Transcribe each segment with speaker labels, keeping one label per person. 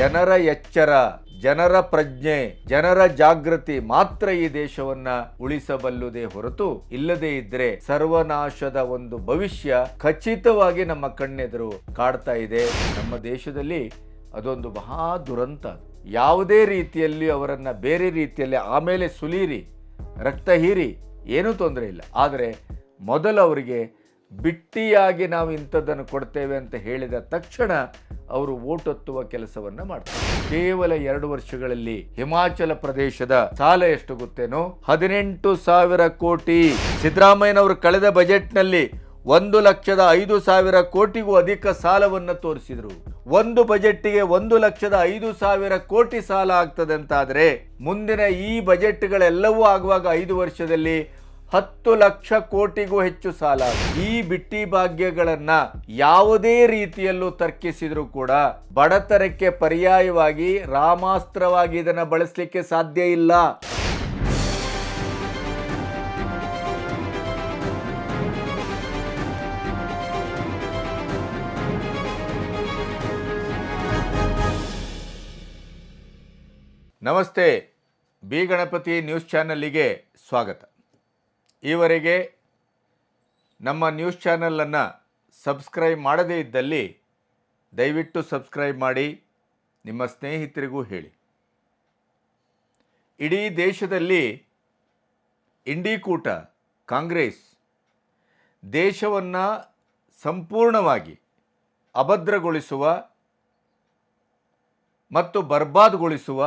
Speaker 1: ಜನರ ಎಚ್ಚರ, ಜನರ ಪ್ರಜ್ಞೆ, ಜನರ ಜಾಗೃತಿ ಮಾತ್ರ ಈ ದೇಶವನ್ನ ಉಳಿಸಬಲ್ಲುದೇ ಹೊರತು ಇಲ್ಲದೇ ಇದ್ರೆ ಸರ್ವನಾಶದ ಒಂದು ಭವಿಷ್ಯ ಖಚಿತವಾಗಿ ನಮ್ಮ ಕಣ್ಣೆದುರು ಕಾಡ್ತಾ ಇದೆ. ನಮ್ಮ ದೇಶದಲ್ಲಿ ಅದೊಂದು ಮಹಾ ದುರಂತ ಯಾವುದೇ ರೀತಿಯಲ್ಲಿ ಅವರನ್ನ ಬೇರೆ ರೀತಿಯಲ್ಲಿ ಆಮೇಲೆ ಸುಲೀರಿ, ರಕ್ತ ಹೀರಿ ಏನೂ ತೊಂದರೆ ಇಲ್ಲ. ಆದರೆ ಮೊದಲು ಅವರಿಗೆ ಬಿಟ್ಟಿಯಾಗಿ ನಾವು ಇಂಥದ್ದನ್ನು ಕೊಡ್ತೇವೆ ಅಂತ ಹೇಳಿದ ತಕ್ಷಣ ಅವರು ಓಟೊತ್ತುವ ಕೆಲಸವನ್ನ ಮಾಡ್ತಾರೆ. ಕೇವಲ ಎರಡು ವರ್ಷಗಳಲ್ಲಿ ಹಿಮಾಚಲ ಪ್ರದೇಶದ ಸಾಲ ಎಷ್ಟು ಗೊತ್ತೇನೋ? ಹದಿನೆಂಟು ಸಾವಿರ ಕೋಟಿ. ಸಿದ್ದರಾಮಯ್ಯನವರು ಕಳೆದ ಬಜೆಟ್ನಲ್ಲಿ ಒಂದು ಲಕ್ಷದ ಐದು ಸಾವಿರ ಕೋಟಿಗೂ ಅಧಿಕ ಸಾಲವನ್ನು ತೋರಿಸಿದ್ರು. ಒಂದು ಬಜೆಟ್ಗೆ ಒಂದು ಲಕ್ಷದ ಐದು ಸಾವಿರ ಕೋಟಿ ಸಾಲ ಆಗ್ತದೆ ಅಂತಾದ್ರೆ ಮುಂದಿನ ಈ ಬಜೆಟ್ಗಳೆಲ್ಲವೂ ಆಗುವಾಗ ಐದು ವರ್ಷದಲ್ಲಿ ಹತ್ತು ಲಕ್ಷ ಕೋಟಿಗೂ ಹೆಚ್ಚು ಸಾಲ. ಈ ಬಿಟ್ಟಿ ಭಾಗ್ಯಗಳನ್ನ ಯಾವುದೇ ರೀತಿಯಲ್ಲೂ ತರ್ಕಿಸಿದ್ರು ಕೂಡ ಬಡತನಕ್ಕೆ ಪರ್ಯಾಯವಾಗಿ ರಾಮಾಸ್ತ್ರವಾಗಿ ಇದನ್ನ ಬಳಸಲಿಕ್ಕೆ ಸಾಧ್ಯ ಇಲ್ಲ. ನಮಸ್ತೆ. ಬಿ ಗಣಪತಿ ನ್ಯೂಸ್ ಚಾನಲ್ಲಿಗೆ ಸ್ವಾಗತ. ಈವರೆಗೆ ನಮ್ಮ ನ್ಯೂಸ್ ಚಾನಲನ್ನು ಸಬ್ಸ್ಕ್ರೈಬ್ ಮಾಡದೇ ಇದ್ದಲ್ಲಿ ದಯವಿಟ್ಟು ಸಬ್ಸ್ಕ್ರೈಬ್ ಮಾಡಿ, ನಿಮ್ಮ ಸ್ನೇಹಿತರಿಗೂ ಹೇಳಿ. ಇಡೀ ದೇಶದಲ್ಲಿ ಇಂಡಿಕೂಟ ಕಾಂಗ್ರೆಸ್, ದೇಶವನ್ನು ಸಂಪೂರ್ಣವಾಗಿ ಅಭದ್ರಗೊಳಿಸುವ ಮತ್ತು ಬರ್ಬಾದ್ಗೊಳಿಸುವ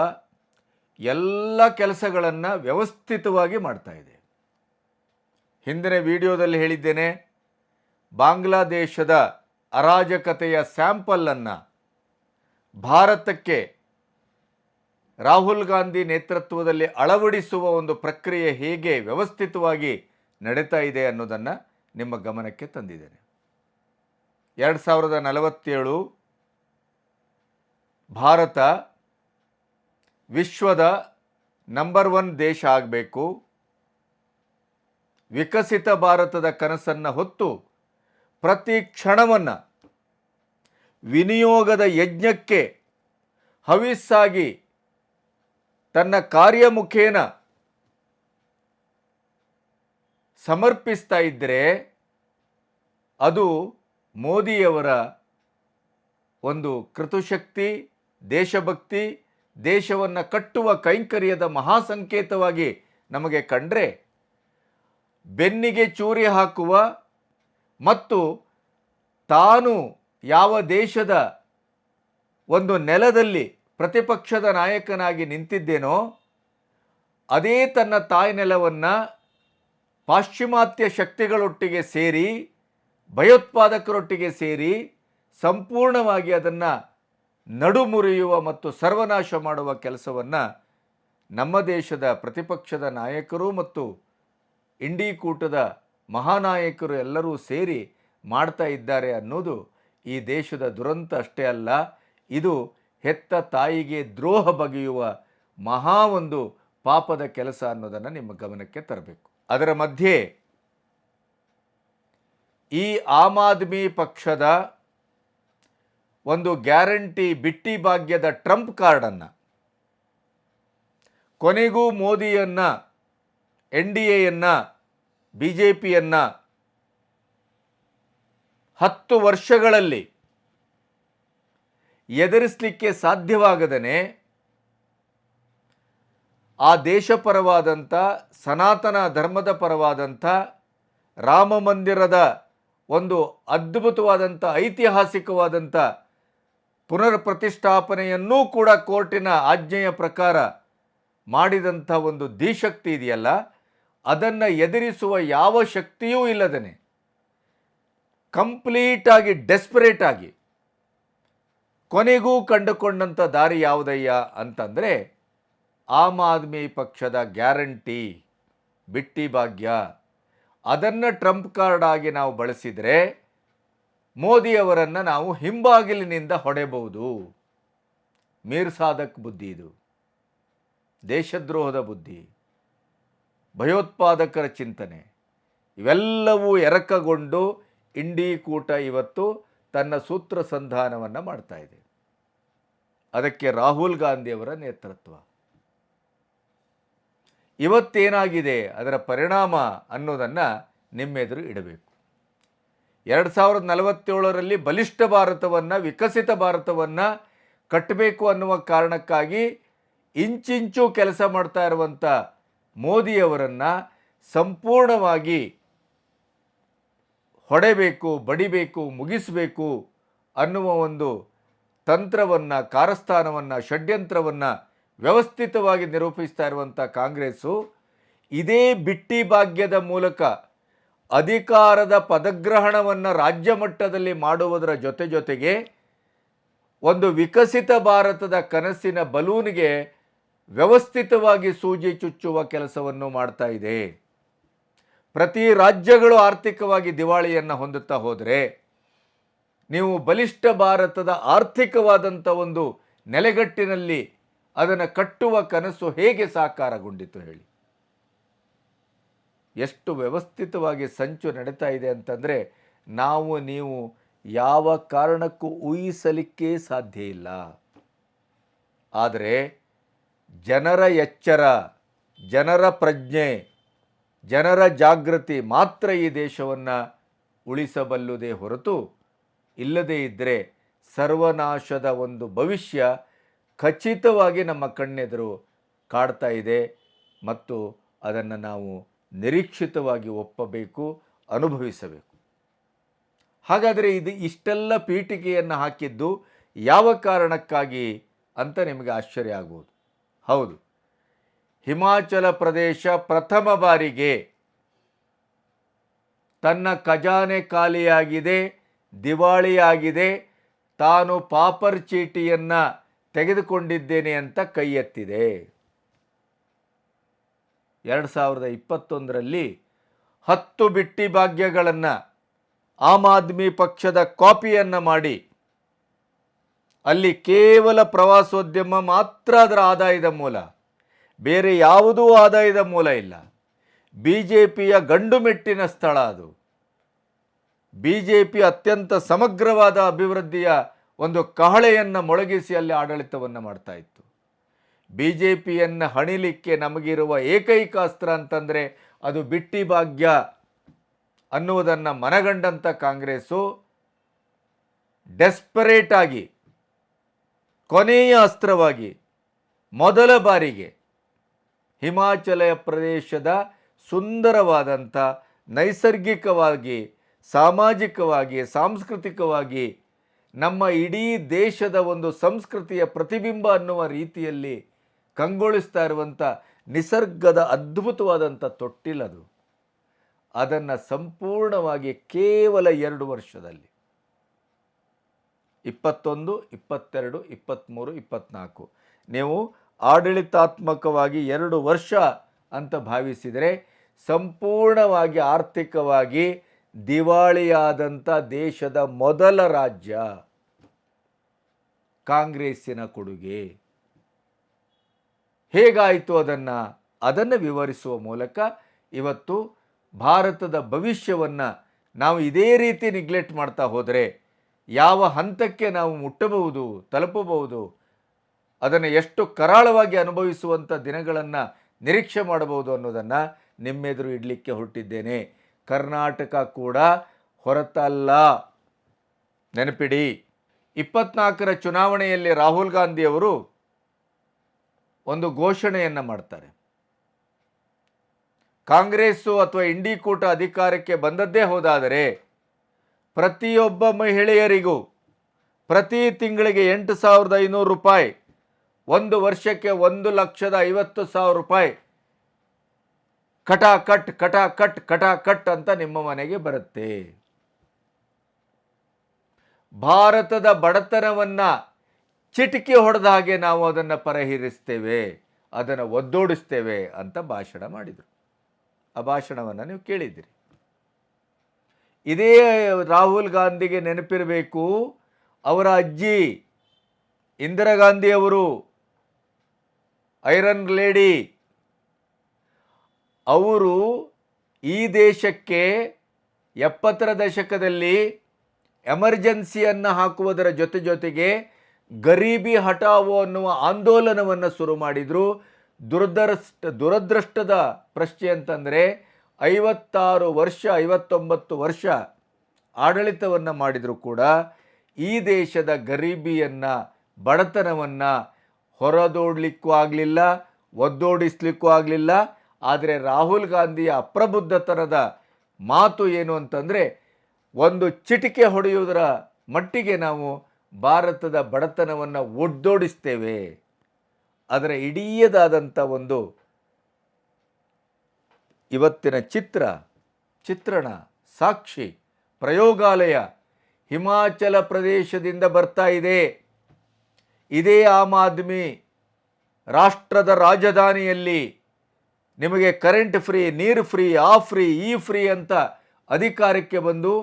Speaker 1: ಎಲ್ಲ ಕೆಲಸಗಳನ್ನು ವ್ಯವಸ್ಥಿತವಾಗಿ ಮಾಡ್ತಾ ಇದೆ. ಹಿಂದಿನ ವಿಡಿಯೋದಲ್ಲಿ ಹೇಳಿದ್ದೇನೆ, ಬಾಂಗ್ಲಾದೇಶದ ಅರಾಜಕತೆಯ ಸ್ಯಾಂಪಲನ್ನು ಭಾರತಕ್ಕೆ ರಾಹುಲ್ ಗಾಂಧಿ ನೇತೃತ್ವದಲ್ಲಿ ಅಳವಡಿಸುವ ಒಂದು ಪ್ರಕ್ರಿಯೆ ಹೇಗೆ ವ್ಯವಸ್ಥಿತವಾಗಿ ನಡೀತಾ ಇದೆ ಅನ್ನೋದನ್ನು ನಿಮ್ಮ ಗಮನಕ್ಕೆ ತಂದಿದ್ದೇನೆ. ಎರಡು ಸಾವಿರದ ನಲವತ್ತೇಳು ಭಾರತ ವಿಶ್ವದ ನಂಬರ್ ಒನ್ ದೇಶ ಆಗಬೇಕು. ವಿಕಸಿತ ಭಾರತದ ಕನಸನ್ನು ಹೊತ್ತು ಪ್ರತಿ ಕ್ಷಣವನ್ನು ವಿನಿಯೋಗದ ಯಜ್ಞಕ್ಕೆ ಹವಿಸ್ಸಾಗಿ ತನ್ನ ಕಾರ್ಯಮುಖೇನ ಸಮರ್ಪಿಸ್ತಾ ಇದ್ದರೆ ಅದು ಮೋದಿಯವರ ಒಂದು ಕೃತುಶಕ್ತಿ, ದೇಶಭಕ್ತಿ, ದೇಶವನ್ನು ಕಟ್ಟುವ ಕೈಂಕರ್ಯದ ಮಹಾಸಂಕೇತವಾಗಿ ನಮಗೆ ಕಂಡ್ರೆ ಬೆನ್ನಿಗೆ ಚೂರಿ ಹಾಕುವ ಮತ್ತು ತಾನು ಯಾವ ದೇಶದ ಒಂದು ನೆಲದಲ್ಲಿ ಪ್ರತಿಪಕ್ಷದ ನಾಯಕನಾಗಿ ನಿಂತಿದ್ದೇನೋ, ಅದೇ ತನ್ನ ತಾಯಿ ನೆಲವನ್ನು ಪಾಶ್ಚಿಮಾತ್ಯ ಶಕ್ತಿಗಳೊಟ್ಟಿಗೆ ಸೇರಿ, ಭಯೋತ್ಪಾದಕರೊಟ್ಟಿಗೆ ಸೇರಿ ಸಂಪೂರ್ಣವಾಗಿ ಅದನ್ನು ನಡುಮುರಿಯುವ ಮತ್ತು ಸರ್ವನಾಶ ಮಾಡುವ ಕೆಲಸವನ್ನು ನಮ್ಮ ದೇಶದ ಪ್ರತಿಪಕ್ಷದ ನಾಯಕರು ಮತ್ತು ಇಂಡಿ ಕೂಟದ ಮಹಾನಾಯಕರು ಎಲ್ಲರೂ ಸೇರಿ ಮಾಡ್ತಾ ಇದ್ದಾರೆ ಅನ್ನೋದು ಈ ದೇಶದ ದುರಂತ ಅಷ್ಟೇ ಅಲ್ಲ, ಇದು ಹೆತ್ತ ತಾಯಿಗೆ ದ್ರೋಹ ಬಗೆಯುವ ಮಹಾ ಒಂದು ಪಾಪದ ಕೆಲಸ ಅನ್ನೋದನ್ನು ನಿಮ್ಮ ಗಮನಕ್ಕೆ ತರಬೇಕು. ಅದರ ಮಧ್ಯೆ ಈ ಆಮ್ ಆದ್ಮಿ ಪಕ್ಷದ ಒಂದು ಗ್ಯಾರಂಟಿ ಬಿಟ್ಟಿ ಭಾಗ್ಯದ ಟ್ರಂಪ್ ಕಾರ್ಡನ್ನು, ಕೊನೆಗೂ ಮೋದಿಯನ್ನು, ಎನ್ ಡಿ ಎಯನ್ನು ಬಿ ಜೆ ಪಿಯನ್ನು ಹತ್ತು ವರ್ಷಗಳಲ್ಲಿ ಎದುರಿಸಲಿಕ್ಕೆ ಸಾಧ್ಯವಾಗದನೆ ಆ ದೇಶಪರವಾದಂಥ ಸನಾತನ ಧರ್ಮದ ಪರವಾದಂಥ ರಾಮ ಮಂದಿರದ ಒಂದು ಅದ್ಭುತವಾದಂಥ ಐತಿಹಾಸಿಕವಾದಂಥ ಪುನರ್ ಪ್ರತಿಷ್ಠಾಪನೆಯನ್ನೂ ಕೂಡ ಕೋರ್ಟಿನ ಆಜ್ಞೆಯ ಪ್ರಕಾರ ಮಾಡಿದಂಥ ಒಂದು ದಿಶಕ್ತಿ ಇದೆಯಲ್ಲ? ಅದನ್ನು ಎದುರಿಸುವ ಯಾವ ಶಕ್ತಿಯೂ ಇಲ್ಲದೇ ಕಂಪ್ಲೀಟಾಗಿ ಡೆಸ್ಪರೇಟ್ ಆಗಿ ಕೊನೆಗೂ ಕಂಡುಕೊಂಡಂಥ ದಾರಿ ಯಾವುದಯ್ಯ ಅಂತಂದರೆ ಆಮ್ ಆದ್ಮಿ ಪಕ್ಷದ ಗ್ಯಾರಂಟಿ, ಬಿಟ್ಟಿ ಭಾಗ್ಯ. ಅದನ್ನು ಟ್ರಂಪ್ ಕಾರ್ಡ್ ಆಗಿ ನಾವು ಬಳಸಿದರೆ ಮೋದಿಯವರನ್ನು ನಾವು ಹಿಂಬಾಗಿಲಿನಿಂದ ಹೊಡೆಬಹುದು ಮೀರ್ ಸಾಧಕ್ ಬುದ್ಧಿ ಇದು. ದೇಶದ್ರೋಹದ ಬುದ್ಧಿ. ಭಯೋತ್ಪಾದಕರ ಚಿಂತನೆ. ಇವೆಲ್ಲವೂ ಎರಕಗೊಂಡು ಇಂಡಿ ಕೂಟ ಇವತ್ತು ತನ್ನ ಸೂತ್ರ ಸಂಧಾನವನ್ನು ಮಾಡ್ತಾ ಇದೆ. ಅದಕ್ಕೆ ರಾಹುಲ್ ಗಾಂಧಿಯವರ ನೇತೃತ್ವ. ಇವತ್ತೇನಾಗಿದೆ, ಅದರ ಪರಿಣಾಮ ಅನ್ನೋದನ್ನು ನಿಮ್ಮೆದುರು ಇಡಬೇಕು. ಎರಡು ಸಾವಿರದ ನಲವತ್ತೇಳರಲ್ಲಿ ಬಲಿಷ್ಠ ಭಾರತವನ್ನು, ವಿಕಸಿತ ಭಾರತವನ್ನು ಕಟ್ಟಬೇಕು ಅನ್ನುವ ಕಾರಣಕ್ಕಾಗಿ ಇಂಚಿಂಚು ಕೆಲಸ ಮಾಡ್ತಾ ಇರುವಂಥ ಮೋದಿಯವರನ್ನು ಸಂಪೂರ್ಣವಾಗಿ ಹೊಡೆಬೇಕು, ಬಡಿಬೇಕು, ಮುಗಿಸಬೇಕು ಅನ್ನುವ ಒಂದು ತಂತ್ರವನ್ನು ಕಾರಸ್ಥಾನವನ್ನು ಷಡ್ಯಂತ್ರವನ್ನು ವ್ಯವಸ್ಥಿತವಾಗಿ ನಿರೂಪಿಸ್ತಾ ಇರುವಂಥ ಕಾಂಗ್ರೆಸ್ಸು ಇದೇ ಬಿಟ್ಟಿ ಭಾಗ್ಯದ ಮೂಲಕ ಅಧಿಕಾರದ ಪದಗ್ರಹಣವನ್ನು ರಾಜ್ಯ ಮಟ್ಟದಲ್ಲಿ ಮಾಡುವುದರ ಜೊತೆ ಜೊತೆಗೆ ಒಂದು ವಿಕಸಿತ ಭಾರತದ ಕನಸಿನ ಬಲೂನಿಗೆ ವ್ಯವಸ್ಥಿತವಾಗಿ ಸೂಜಿ ಚುಚ್ಚುವ ಕೆಲಸವನ್ನು ಮಾಡ್ತಾ ಇದೆ. ಪ್ರತಿ ರಾಜ್ಯಗಳು ಆರ್ಥಿಕವಾಗಿ ದಿವಾಳಿಯನ್ನು ಹೊಂದುತ್ತಾ ಹೋದರೆ ನೀವು ಬಲಿಷ್ಠ ಭಾರತದ ಆರ್ಥಿಕವಾದಂಥ ಒಂದು ನೆಲೆಗಟ್ಟಿನಲ್ಲಿ ಅದನ್ನು ಕಟ್ಟುವ ಕನಸು ಹೇಗೆ ಸಾಕಾರಗೊಂಡಿತು ಹೇಳಿ. ಎಷ್ಟು ವ್ಯವಸ್ಥಿತವಾಗಿ ಸಂಚು ನಡೀತಾ ಇದೆ ಅಂತಂದರೆ ನಾವು ನೀವು ಯಾವ ಕಾರಣಕ್ಕೂ ಊಹಿಸಲಿಕ್ಕೆ ಸಾಧ್ಯ ಇಲ್ಲ. ಆದರೆ ಜನರ ಎಚ್ಚರ, ಜನರ ಪ್ರಜ್ಞೆ, ಜನರ ಜಾಗೃತಿ ಮಾತ್ರ ಈ ದೇಶವನ್ನು ಉಳಿಸಬಲ್ಲುದೇ ಹೊರತು ಇಲ್ಲದೇ ಇದ್ದರೆ ಸರ್ವನಾಶದ ಒಂದು ಭವಿಷ್ಯ ಖಚಿತವಾಗಿ ನಮ್ಮ ಕಣ್ಣೆದುರು ಕಾಡ್ತಾ ಇದೆ ಮತ್ತು ಅದನ್ನು ನಾವು ನಿರೀಕ್ಷಿತವಾಗಿ ಒಪ್ಪಬೇಕು, ಅನುಭವಿಸಬೇಕು. ಹಾಗಾದರೆ ಇದು ಇಷ್ಟೆಲ್ಲ ಪೀಠಿಕೆಯನ್ನು ಹಾಕಿದ್ದು ಯಾವ ಕಾರಣಕ್ಕಾಗಿ ಅಂತ ನಿಮಗೆ ಆಶ್ಚರ್ಯ ಆಗ್ಬೋದು ಹೌದು. ಹಿಮಾಚಲ ಪ್ರದೇಶ ಪ್ರಥಮ ಬಾರಿಗೆ ತನ್ನ ಖಜಾನೆ ಖಾಲಿಯಾಗಿದೆ, ದಿವಾಳಿಯಾಗಿದೆ. ತಾನು ಪಾಪರ್ ಚೀಟಿಯನ್ನು ತೆಗೆದುಕೊಂಡಿದ್ದೇನೆ ಅಂತ ಕೈ ಎತ್ತಿದೆ ಎರಡು ಸಾವಿರದ ಇಪ್ಪತ್ತೊಂದರಲ್ಲಿ ಹತ್ತು ಬಿಟ್ಟಿ ಭಾಗ್ಯಗಳನ್ನು ಆಮ್ ಆದ್ಮಿ ಪಕ್ಷದ ಕಾಪಿಯನ್ನು ಮಾಡಿ ಅಲ್ಲಿ ಕೇವಲ ಪ್ರವಾಸೋದ್ಯಮ ಮಾತ್ರ ಅದರ ಆದಾಯದ ಮೂಲ. ಬೇರೆ ಯಾವುದೂ ಆದಾಯದ ಮೂಲ ಇಲ್ಲ. ಬಿ ಜೆ ಪಿಯ ಗಂಡುಮೆಟ್ಟಿನ ಸ್ಥಳ ಅದು. ಬಿ ಜೆ ಪಿ ಅತ್ಯಂತ ಸಮಗ್ರವಾದ ಅಭಿವೃದ್ಧಿಯ ಒಂದು ಕಹಳೆಯನ್ನು ಮೊಳಗಿಸಿ ಅಲ್ಲಿ ಆಡಳಿತವನ್ನು ಮಾಡ್ತಾ ಇತ್ತು. ಬಿ ಜೆ ಪಿಯನ್ನು ಹಣಿಲಿಕ್ಕೆ ನಮಗಿರುವ ಏಕೈಕ ಅಸ್ತ್ರ ಅಂತಂದರೆ ಅದು ಬಿಟ್ಟಿ ಭಾಗ್ಯ ಅನ್ನುವುದನ್ನು ಮನಗಂಡಂಥ ಕಾಂಗ್ರೆಸ್ಸು ಡೆಸ್ಪರೇಟ್ ಆಗಿ ಕೊನೆಯ ಅಸ್ತ್ರವಾಗಿ ಮೊದಲ ಬಾರಿಗೆ ಹಿಮಾಚಲ ಪ್ರದೇಶದ ಸುಂದರವಾದಂಥ ನೈಸರ್ಗಿಕವಾಗಿ, ಸಾಮಾಜಿಕವಾಗಿ, ಸಾಂಸ್ಕೃತಿಕವಾಗಿ ನಮ್ಮ ಇಡೀ ದೇಶದ ಒಂದು ಸಂಸ್ಕೃತಿಯ ಪ್ರತಿಬಿಂಬ ಅನ್ನುವ ರೀತಿಯಲ್ಲಿ ಕಂಗೊಳಿಸ್ತಾ ಇರುವಂಥ ನಿಸರ್ಗದ ಅದ್ಭುತವಾದಂಥ ತೊಟ್ಟಿಲದು. ಅದನ್ನು ಸಂಪೂರ್ಣವಾಗಿ ಕೇವಲ ಎರಡು ವರ್ಷದಲ್ಲಿ ಇಪ್ಪತ್ತೊಂದು, ಇಪ್ಪತ್ತೆರಡು, ಇಪ್ಪತ್ತ್ಮೂರು, ಇಪ್ಪತ್ತ್ನಾಲ್ಕು. ನೀವು ಆಡಳಿತಾತ್ಮಕವಾಗಿ ಎರಡು ವರ್ಷ ಅಂತ ಭಾವಿಸಿದರೆ ಸಂಪೂರ್ಣವಾಗಿ ಆರ್ಥಿಕವಾಗಿ ದಿವಾಳಿಯಾದಂಥ ದೇಶದ ಮೊದಲ ರಾಜ್ಯ ಕಾಂಗ್ರೆಸ್ಸಿನ ಕೊಡುಗೆ. ಹೇಗಾಯಿತು ಅದನ್ನು? ಅದನ್ನು ವಿವರಿಸುವ ಮೂಲಕ ಇವತ್ತು ಭಾರತದ ಭವಿಷ್ಯವನ್ನು ನಾವು ಇದೇ ರೀತಿ ನಿಗ್ಲೆಕ್ಟ್ ಮಾಡ್ತಾ ಹೋದರೆ ಯಾವ ಹಂತಕ್ಕೆ ನಾವು ಮುಟ್ಟಬಹುದು, ತಲುಪಬಹುದು, ಅದನ್ನು ಎಷ್ಟು ಕರಾಳವಾಗಿ ಅನುಭವಿಸುವಂಥ ದಿನಗಳನ್ನು ನಿರೀಕ್ಷೆ ಮಾಡಬಹುದು ಅನ್ನೋದನ್ನು ನಿಮ್ಮೆದುರು ಇಡಲಿಕ್ಕೆ ಹೊರಟಿದ್ದೇನೆ. ಕರ್ನಾಟಕ ಕೂಡ ಹೊರತಲ್ಲ. ನೆನಪಿಡಿ, ಇಪ್ಪತ್ನಾಲ್ಕರ ಚುನಾವಣೆಯಲ್ಲಿ ರಾಹುಲ್ ಗಾಂಧಿಯವರು ಒಂದು ಘೋಷಣೆಯನ್ನು ಮಾಡ್ತಾರೆ. ಕಾಂಗ್ರೆಸ್ಸು ಅಥವಾ ಇಂಡಿ ಕೂಟ ಅಧಿಕಾರಕ್ಕೆ ಬಂದದ್ದೇ ಹೋದಾದರೆ ಪ್ರತಿಯೊಬ್ಬ ಮಹಿಳೆಯರಿಗೂ ಪ್ರತಿ ತಿಂಗಳಿಗೆ ಎಂಟು ಸಾವಿರದ ಐನೂರು ರೂಪಾಯಿ, ಒಂದು ವರ್ಷಕ್ಕೆ ಒಂದು ಲಕ್ಷದ ಐವತ್ತು ಸಾವಿರ ರೂಪಾಯಿ ಕಟಾ ಕಟ್ ಕಟಾ ಕಟ್ ಕಟಾ ಕಟ್ ಅಂತ ನಿಮ್ಮ ಮನೆಗೆ ಬರುತ್ತೆ. ಭಾರತದ ಬಡತನವನ್ನು ಚಿಟಿಕೆ ಹೊಡೆದ ಹಾಗೆ ನಾವು ಅದನ್ನು ಪರಿಹರಿಸ್ತೇವೆ, ಅದನ್ನು ಒದ್ದೋಡಿಸ್ತೇವೆ ಅಂತ ಭಾಷಣ ಮಾಡಿದರು. ಆ ಭಾಷಣವನ್ನು ನೀವು ಕೇಳಿದ್ದೀರಿ. ಇದೇ ರಾಹುಲ್ ಗಾಂಧಿಗೆ ನೆನಪಿರಬೇಕು, ಅವರ ಅಜ್ಜಿ ಇಂದಿರಾ ಗಾಂಧಿಯವರು, ಐರನ್ ಲೇಡಿ, ಅವರು ಈ ದೇಶಕ್ಕೆ ಎಪ್ಪತ್ತರ ದಶಕದಲ್ಲಿ ಎಮರ್ಜೆನ್ಸಿಯನ್ನು ಹಾಕುವುದರ ಜೊತೆ ಜೊತೆಗೆ ಗರೀಬಿ ಹಟಾವೋ ಅನ್ನುವ ಆಂದೋಲನವನ್ನು ಶುರು ಮಾಡಿದರು. ದುರದೃಷ್ಟ, ದುರದೃಷ್ಟದ ಪ್ರಶ್ನೆ ಅಂತಂದರೆ ಐವತ್ತಾರು ವರ್ಷ, ಐವತ್ತೊಂಬತ್ತು ವರ್ಷ ಆಡಳಿತವನ್ನು ಮಾಡಿದರೂ ಕೂಡ ಈ ದೇಶದ ಗರೀಬಿಯನ್ನು, ಬಡತನವನ್ನು ಹೊರದೋಡ್ಲಿಕ್ಕೂ ಆಗಲಿಲ್ಲ, ಒದ್ದೋಡಿಸ್ಲಿಕ್ಕೂ ಆಗಲಿಲ್ಲ. ಆದರೆ ರಾಹುಲ್ ಗಾಂಧಿಯ ಅಪ್ರಬುದ್ಧತನದ ಮಾತು ಏನು ಅಂತಂದರೆ, ಒಂದು ಚಿಟಿಕೆ ಹೊಡೆಯುವುದರ ಮಟ್ಟಿಗೆ ನಾವು ಭಾರತದ ಬಡತನವನ್ನು ಒಡ್ಡೋಡಿಸ್ತೇವೆ ಅದರ ಇಡೀಯದಾದಂಥ ಒಂದು ಇವತ್ತಿನ ಚಿತ್ರ, ಚಿತ್ರಣ, ಸಾಕ್ಷಿ, ಪ್ರಯೋಗಾಲಯ ಹಿಮಾಚಲ ಪ್ರದೇಶದಿಂದ ಬರ್ತಾ ಇದೆ. ಇದೇ ಆಮ್ ಆದ್ಮಿ ರಾಷ್ಟ್ರದ ರಾಜಧಾನಿಯಲ್ಲಿ ನಿಮಗೆ ಕರೆಂಟ್ ಫ್ರೀ ನೀರು ಫ್ರೀ ಆ ಫ್ರೀ ಈ ಫ್ರೀ ಅಂತ ಅಧಿಕಾರಕ್ಕೆ ಬಂದು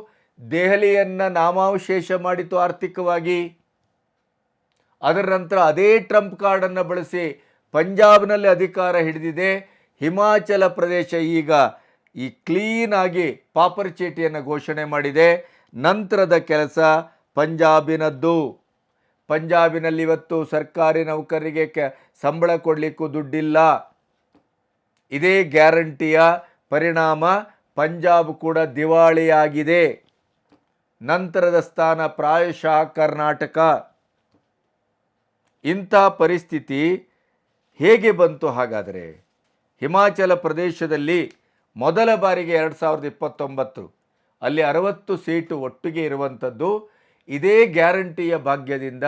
Speaker 1: ದೆಹಲಿಯನ್ನು ನಾಮಾವಶೇಷ ಮಾಡಿತು ಆರ್ಥಿಕವಾಗಿ. ಅದರ ನಂತರ ಅದೇ ಟ್ರಂಪ್ ಕಾರ್ಡನ್ನು ಬಳಸಿ ಪಂಜಾಬ್ನಲ್ಲಿ ಅಧಿಕಾರ ಹಿಡಿದಿದೆ. ಹಿಮಾಚಲ ಪ್ರದೇಶ ಈಗ ಈ ಕ್ಲೀನಾಗಿ ಪಾಪರ್ ಚೀಟಿಯನ್ನು ಘೋಷಣೆ ಮಾಡಿದೆ. ನಂತರದ ಕೆಲಸ ಪಂಜಾಬಿನದ್ದು. ಪಂಜಾಬಿನಲ್ಲಿ ಇವತ್ತು ಸರ್ಕಾರಿ ನೌಕರರಿಗೆ ಕೆ ಸಂಬಳ ಕೊಡಲಿಕ್ಕೂ ದುಡ್ಡಿಲ್ಲ. ಇದೇ ಗ್ಯಾರಂಟಿಯ ಪರಿಣಾಮ ಪಂಜಾಬ್ ಕೂಡ ದಿವಾಳಿಯಾಗಿದೆ. ನಂತರದ ಸ್ಥಾನ ಪ್ರಾಯಶಃ ಕರ್ನಾಟಕ. ಇಂಥ ಪರಿಸ್ಥಿತಿ ಹೇಗೆ ಬಂತು ಹಾಗಾದರೆ? ಹಿಮಾಚಲ ಪ್ರದೇಶದಲ್ಲಿ ಮೊದಲ ಬಾರಿಗೆ ಎರಡು ಸಾವಿರದ ಇಪ್ಪತ್ತೊಂಬತ್ತು. ಅಲ್ಲಿ ಅರವತ್ತು ಸೀಟು ಒಟ್ಟಿಗೆ ಇರುವಂಥದ್ದು. ಇದೇ ಗ್ಯಾರಂಟಿಯ ಭಾಗ್ಯದಿಂದ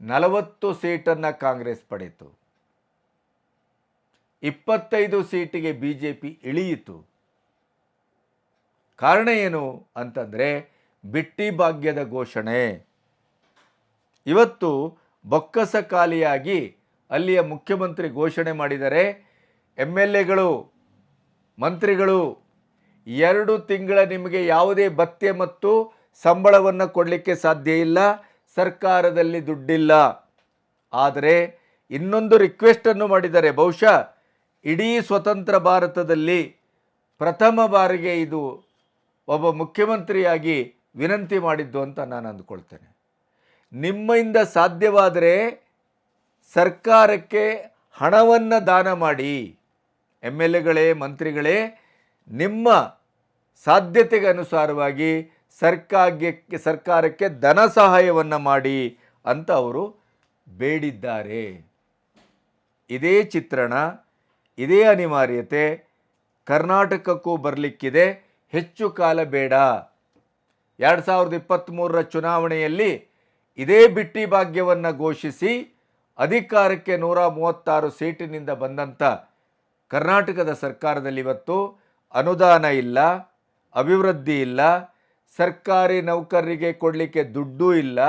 Speaker 1: ನಲವತ್ತು ಸೀಟನ್ನು ಕಾಂಗ್ರೆಸ್ ಪಡೆಯಿತು. ಇಪ್ಪತ್ತೈದು ಸೀಟಿಗೆ ಬಿ ಜೆ ಪಿ ಇಳಿಯಿತು. ಕಾರಣ ಏನು ಅಂತಂದರೆ ಬಿಟ್ಟಿ ಭಾಗ್ಯದ ಘೋಷಣೆ. ಇವತ್ತು ಬೊಕ್ಕಸ ಖಾಲಿಯಾಗಿ ಅಲ್ಲಿಯ ಮುಖ್ಯಮಂತ್ರಿ ಘೋಷಣೆ ಮಾಡಿದರೆ ಎಂ ಎಲ್ ಎಗಳು ಮಂತ್ರಿಗಳು, ಎರಡು ತಿಂಗಳ ನಿಮಗೆ ಯಾವುದೇ ಭತ್ಯೆ ಮತ್ತು ಸಂಬಳವನ್ನು ಕೊಡಲಿಕ್ಕೆ ಸಾಧ್ಯ ಇಲ್ಲ. ಸರ್ಕಾರದಲ್ಲಿ ದುಡ್ಡಿಲ್ಲ. ಆದರೆ ಇನ್ನೊಂದು ರಿಕ್ವೆಸ್ಟನ್ನು ಮಾಡಿದ್ದಾರೆ. ಬಹುಶಃ ಇಡೀ ಸ್ವತಂತ್ರ ಭಾರತದಲ್ಲಿ ಪ್ರಥಮ ಬಾರಿಗೆ ಇದು ಒಬ್ಬ ಮುಖ್ಯಮಂತ್ರಿಯಾಗಿ ವಿನಂತಿ ಮಾಡಿದ್ದು ಅಂತ ನಾನು ಅಂದ್ಕೊಳ್ತೇನೆ. ನಿಮ್ಮಿಂದ ಸಾಧ್ಯವಾದರೆ ಸರ್ಕಾರಕ್ಕೆ ಹಣವನ್ನು ದಾನ ಮಾಡಿ. ಎಂ ಎಲ್ ಎಗಳೇ, ಮಂತ್ರಿಗಳೇ, ನಿಮ್ಮ ಸಾಧ್ಯತೆಗೆ ಅನುಸಾರವಾಗಿ ಸರ್ಕಾರಕ್ಕೆ ಸರ್ಕಾರಕ್ಕೆ ಧನ ಸಹಾಯವನ್ನು ಮಾಡಿ ಅಂತ ಅವರು ಬೇಡಿದ್ದಾರೆ. ಇದೇ ಚಿತ್ರಣ, ಇದೇ ಅನಿವಾರ್ಯತೆ, ಕರ್ನಾಟಕಕ್ಕೂ ಬರಲಿಕ್ಕಿದೆ, ಹೆಚ್ಚು ಕಾಲ ಬೇಡ. ಎರಡು ಸಾವಿರದ ಇಪ್ಪತ್ತ್ಮೂರರ ಚುನಾವಣೆಯಲ್ಲಿ ಇದೇ ಬಿಟ್ಟಿ ಭಾಗ್ಯವನ್ನು ಘೋಷಿಸಿ ಅಧಿಕಾರಕ್ಕೆ ನೂರ ಮೂವತ್ತಾರು ಸೀಟಿನಿಂದ ಬಂದಂಥ ಕರ್ನಾಟಕದ ಸರ್ಕಾರದಲ್ಲಿ ಇವತ್ತು ಅನುದಾನ ಇಲ್ಲ, ಅಭಿವೃದ್ಧಿ ಇಲ್ಲ, ಸರ್ಕಾರಿ ನೌಕರರಿಗೆ ಕೊಡಲಿಕ್ಕೆ ದುಡ್ಡೂ ಇಲ್ಲ.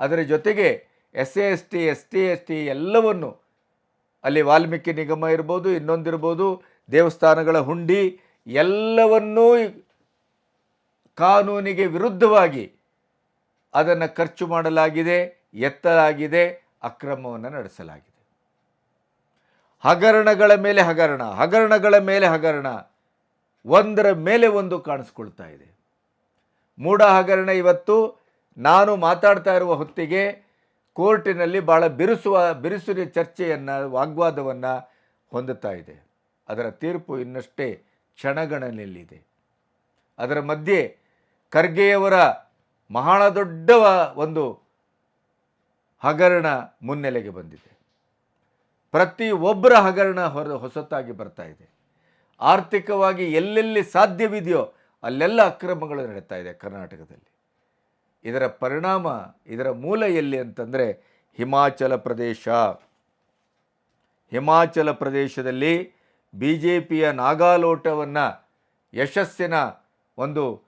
Speaker 1: ಅದರ ಜೊತೆಗೆ S A S T S T S T ಎಲ್ಲವನ್ನು ಅಲ್ಲಿ ವಾಲ್ಮೀಕಿ ನಿಗಮ ಇರ್ಬೋದು, ಇನ್ನೊಂದಿರ್ಬೋದು, ದೇವಸ್ಥಾನಗಳ ಹುಂಡಿ ಎಲ್ಲವನ್ನೂ ಕಾನೂನಿಗೆ ವಿರುದ್ಧವಾಗಿ ಅದನ್ನು ಖರ್ಚು ಮಾಡಲಾಗಿದೆ, ಎತ್ತಲಾಗಿದೆ, ಅಕ್ರಮವನ್ನು ನಡೆಸಲಾಗಿದೆ. ಹಗರಣಗಳ ಮೇಲೆ ಹಗರಣ, ಹಗರಣಗಳ ಮೇಲೆ ಹಗರಣ. ಒಂದರ ಮೇಲೆ ಒಂದು ಕಾಣಿಸ್ಕೊಳ್ತಾ ಇದೆ. ಮೂಢ ಹಗರಣ ಇವತ್ತು ನಾನು ಮಾತಾಡ್ತಾ ಇರುವ ಹೊತ್ತಿಗೆ ಕೋರ್ಟಿನಲ್ಲಿ ಭಾಳ ಬಿರುಸುವ, ಬಿರುಸಿನ ಚರ್ಚೆಯನ್ನು, ವಾಗ್ವಾದವನ್ನು ಹೊಂದುತ್ತಾ ಇದೆ. ಅದರ ತೀರ್ಪು ಇನ್ನಷ್ಟೇ ಕ್ಷಣಗಣನೆಯಲ್ಲಿದೆ ಅದರ ಮಧ್ಯೆ ಖರ್ಗೆಯವರ ಬಹಳ ದೊಡ್ಡ ಒಂದು ಹಗರಣ ಮುನ್ನೆಲೆಗೆ ಬಂದಿದೆ. ಪ್ರತಿ ಒಬ್ಬರ ಹಗರಣ ಹೊರ ಹೊಸತಾಗಿ ಬರ್ತಾ ಇದೆ. ಆರ್ಥಿಕವಾಗಿ ಎಲ್ಲೆಲ್ಲಿ ಸಾಧ್ಯವಿದೆಯೋ ಅಲ್ಲೆಲ್ಲ ಅಕ್ರಮಗಳು ನಡೀತಾ ಇದೆ ಕರ್ನಾಟಕದಲ್ಲಿ. ಇದರ ಪರಿಣಾಮ ಇದರ ಮೂಲ ಎಲ್ಲಿ ಅಂತಂದರೆ ಹಿಮಾಚಲ ಪ್ರದೇಶ. ಹಿಮಾಚಲ ಪ್ರದೇಶದಲ್ಲಿ ಬಿ ಜೆ ಪಿಯ ನಾಗಾಲೋಟವನ್ನು ಯಶಸ್ಸಿನ ಒಂದು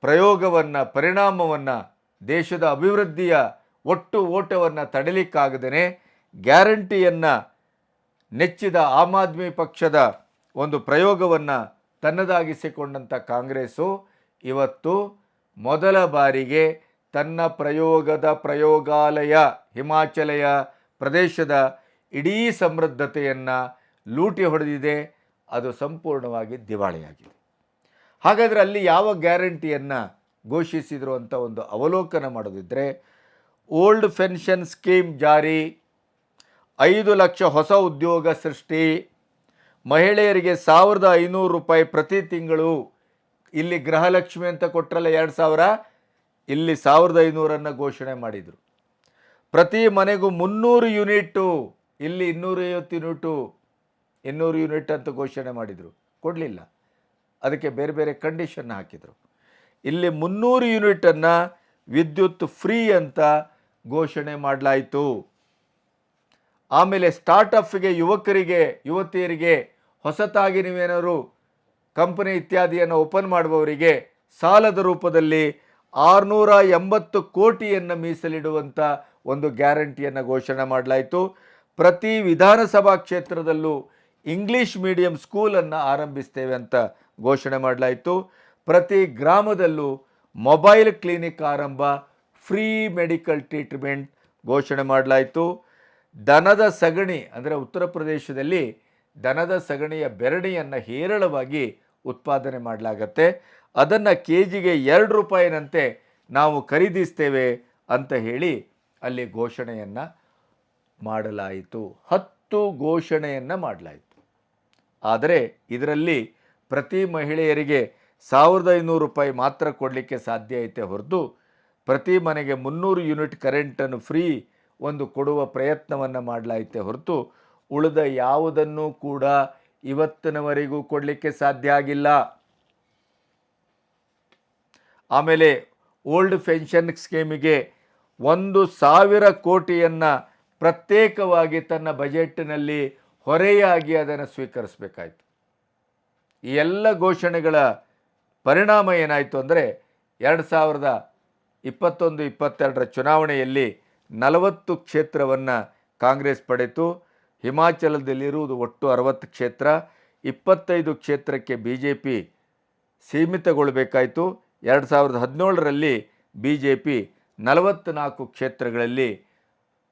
Speaker 1: ಪ್ರಯೋಗವನ್ನು, ಪರಿಣಾಮವನ್ನು ದೇಶದ ಅಭಿವೃದ್ಧಿಯ ಒಟ್ಟು ಓಟವನ್ನು ತಡೆಲಿಕ್ಕಾಗದೇ ಗ್ಯಾರಂಟಿಯನ್ನು ನೆಚ್ಚಿದ ಆಮ್ ಆದ್ಮಿ ಪಕ್ಷದ ಒಂದು ಪ್ರಯೋಗವನ್ನು ತನ್ನದಾಗಿಸಿಕೊಂಡಂಥ ಕಾಂಗ್ರೆಸ್ಸು ಇವತ್ತು ಮೊದಲ ಬಾರಿಗೆ ತನ್ನ ಪ್ರಯೋಗದ ಪ್ರಯೋಗಾಲಯ, ಹಿಮಾಚಲಯ ಪ್ರದೇಶದ ಇಡೀ ಸಮೃದ್ಧತೆಯನ್ನು ಲೂಟಿ ಹೊಡೆದಿದೆ. ಅದು ಸಂಪೂರ್ಣವಾಗಿ ದಿವಾಳಿಯಾಗಿದೆ. ಹಾಗಾದರೆ ಅಲ್ಲಿ ಯಾವ ಗ್ಯಾರಂಟಿಯನ್ನು ಘೋಷಿಸಿದರು ಅಂತ ಒಂದು ಅವಲೋಕನ ಮಾಡೋದಿದ್ದರೆ ಓಲ್ಡ್ ಪೆನ್ಷನ್ ಸ್ಕೀಮ್ ಜಾರಿ ಐದು ಲಕ್ಷ ಹೊಸ ಉದ್ಯೋಗ ಸೃಷ್ಟಿ. ಮಹಿಳೆಯರಿಗೆ ಸಾವಿರದ ಐನೂರು ರೂಪಾಯಿ ಪ್ರತಿ ತಿಂಗಳು. ಇಲ್ಲಿ ಗೃಹಲಕ್ಷ್ಮಿ ಅಂತ ಕೊಟ್ಟರಲ್ಲ ಎರಡು ಸಾವಿರ? ಇಲ್ಲಿ ಸಾವಿರದ ಐನೂರನ್ನು ಘೋಷಣೆ ಮಾಡಿದರು. ಪ್ರತಿ ಮನೆಗೂ ಮುನ್ನೂರು ಯೂನಿಟ್ಟು ಇಲ್ಲಿ ಇನ್ನೂರೈವತ್ತು ಯೂನಿಟು. ಇನ್ನೂರು ಯೂನಿಟ್ ಅಂತ ಘೋಷಣೆ ಮಾಡಿದರು. ಕೊಡಲಿಲ್ಲ. ಅದಕ್ಕೆ ಬೇರೆ ಬೇರೆ ಕಂಡೀಷನ್ ಹಾಕಿದರು. ಇಲ್ಲಿ ಮುನ್ನೂರು ಯೂನಿಟನ್ನು ವಿದ್ಯುತ್ ಫ್ರೀ ಅಂತ ಘೋಷಣೆ ಮಾಡಲಾಯಿತು. ಆಮೇಲೆ ಸ್ಟಾರ್ಟಪ್ಗೆ, ಯುವಕರಿಗೆ, ಯುವತಿಯರಿಗೆ ಹೊಸತಾಗಿ ನೀವೇನಾದ್ರು ಕಂಪನಿ ಇತ್ಯಾದಿಯನ್ನು ಓಪನ್ ಮಾಡುವವರಿಗೆ ಸಾಲದ ರೂಪದಲ್ಲಿ ಆರುನೂರ ಎಂಬತ್ತು ಕೋಟಿಯನ್ನು ಮೀಸಲಿಡುವಂಥ ಒಂದು ಗ್ಯಾರಂಟಿಯನ್ನು ಘೋಷಣೆ ಮಾಡಲಾಯಿತು. ಪ್ರತಿ ವಿಧಾನಸಭಾ ಕ್ಷೇತ್ರದಲ್ಲೂ ಇಂಗ್ಲೀಷ್ ಮೀಡಿಯಂ ಸ್ಕೂಲನ್ನು ಆರಂಭಿಸ್ತೇವೆ ಅಂತ ಘೋಷಣೆ ಮಾಡಲಾಯಿತು. ಪ್ರತಿ ಗ್ರಾಮದಲ್ಲೂ ಮೊಬೈಲ್ ಕ್ಲಿನಿಕ್ ಆರಂಭ, ಫ್ರೀ ಮೆಡಿಕಲ್ ಟ್ರೀಟ್ಮೆಂಟ್ ಘೋಷಣೆ ಮಾಡಲಾಯಿತು. ದನದ ಸಗಣಿ ಅಂದರೆ ಉತ್ತರ ಪ್ರದೇಶದಲ್ಲಿ ದನದ ಸಗಣಿಯ ಬೆರಣಿಯನ್ನು ಹೇರಳವಾಗಿ ಉತ್ಪಾದನೆ ಮಾಡಲಾಗತ್ತೆ. ಅದನ್ನು ಕೆ ಜಿಗೆ ಎರಡು ರೂಪಾಯಿನಂತೆ ನಾವು ಖರೀದಿಸ್ತೇವೆ ಅಂತ ಹೇಳಿ ಅಲ್ಲಿ ಘೋಷಣೆಯನ್ನು ಮಾಡಲಾಯಿತು. ಹತ್ತು ಘೋಷಣೆಯನ್ನು ಮಾಡಲಾಯಿತು. ಆದರೆ ಇದರಲ್ಲಿ ಪ್ರತಿ ಮಹಿಳೆಯರಿಗೆ ಸಾವಿರದ ಐನೂರು ರೂಪಾಯಿ ಮಾತ್ರ ಕೊಡಲಿಕ್ಕೆ ಸಾಧ್ಯ ಐತೆ ಹೊರತು ಪ್ರತಿ ಮನೆಗೆ ಮುನ್ನೂರು ಯೂನಿಟ್ ಕರೆಂಟನ್ನು ಫ್ರೀ ಒಂದು ಕೊಡುವ ಪ್ರಯತ್ನವನ್ನು ಮಾಡಲಾಯಿತೆ ಹೊರತು ಉಳಿದ ಯಾವುದನ್ನು ಕೂಡ ಇವತ್ತಿನವರೆಗೂ ಕೊಡಲಿಕ್ಕೆ ಸಾಧ್ಯ ಆಗಿಲ್ಲ. ಆಮೇಲೆ ಓಲ್ಡ್ ಪೆನ್ಷನ್ ಸ್ಕೀಮಿಗೆ ಒಂದು ಸಾವಿರ ಕೋಟಿಯನ್ನು ಪ್ರತ್ಯೇಕವಾಗಿ ತನ್ನ ಬಜೆಟ್ನಲ್ಲಿ ಹೊರೆಯಾಗಿ ಅದನ್ನು ಸ್ವೀಕರಿಸಬೇಕಾಯಿತು. ಈ ಎಲ್ಲ ಘೋಷಣೆಗಳ ಪರಿಣಾಮ ಏನಾಯಿತು ಅಂದರೆ ಎರಡು ಸಾವಿರದ ಇಪ್ಪತ್ತೊಂದು, ಇಪ್ಪತ್ತೆರಡರ ಚುನಾವಣೆಯಲ್ಲಿ ನಲವತ್ತು ಕ್ಷೇತ್ರವನ್ನು ಕಾಂಗ್ರೆಸ್ ಪಡೆತು. ಹಿಮಾಚಲದಲ್ಲಿರುವುದು ಒಟ್ಟು ಅರವತ್ತು ಕ್ಷೇತ್ರ. ಇಪ್ಪತ್ತೈದು ಕ್ಷೇತ್ರಕ್ಕೆ ಬಿ ಜೆ ಪಿ ಸೀಮಿತಗೊಳ್ಳಬೇಕಾಯಿತು ಎರಡು ಸಾವಿರದ ಹದಿನೇಳರಲ್ಲಿ ಬಿ ಜೆ ಪಿ ನಲವತ್ತ್ನಾಲ್ಕು ಕ್ಷೇತ್ರಗಳಲ್ಲಿ